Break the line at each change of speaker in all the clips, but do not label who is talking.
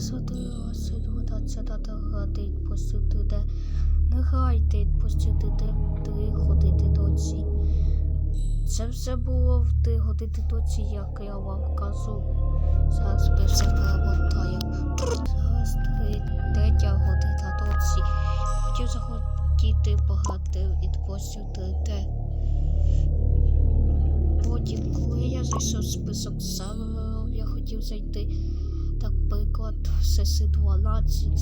10 12 грати відпустити де. Не грайте відпустити де три ходити доці. Це все було в три години доці, як я вам кажу. Зараз ми все перемотаємо. Зараз три, третя година доці. Хотів захотіти пограти відпустив 3D. Потім, коли я зайшов в список серверів, я хотів зайти, СС 12,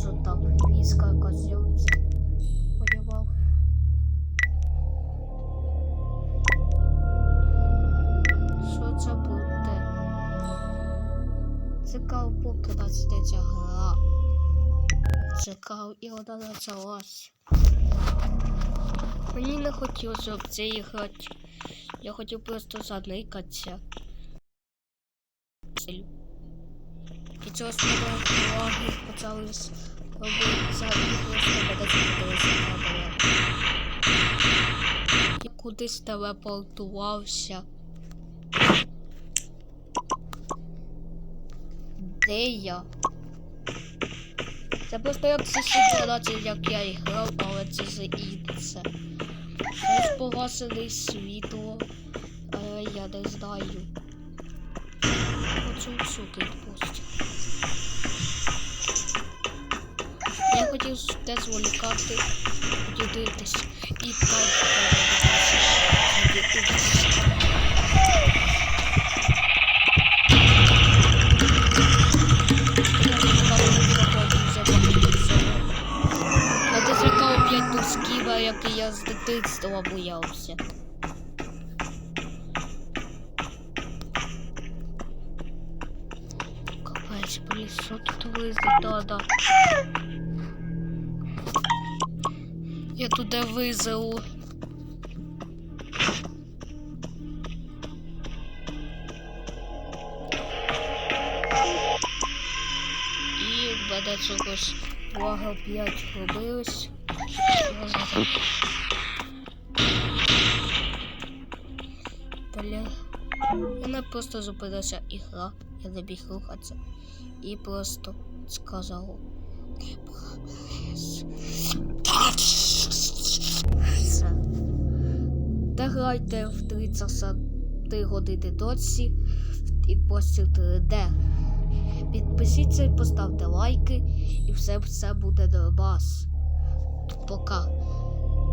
що там війська якась подівав. Що це буде? Цікаво, поки почнеться гра. Чекав і вона почалась. Мені не хотілося в це грати. Я хотів просто заникатися. І цього уваги почали робитися і просто камера. Я кудись телепортувався. Де я? Це просто як це ситуація, як я і грав, але це за інше. Ось погасили світло, але я не знаю. Оцю суки просто. Я те зволікати, дивитись і так Я дозрікав п'ять тусківа, який я з дитинства боявся. Капець, блін, що тут виглядає? Я туди визову. І мене чогось Влага 5 робилось. Бля. Вона просто зупинилася ігра. Я не біг рухатися. І просто сказав. Все. Та грайте в 33 години досі і постів 3D. Підпишіться, поставте лайки і все, все буде до вас. Пока.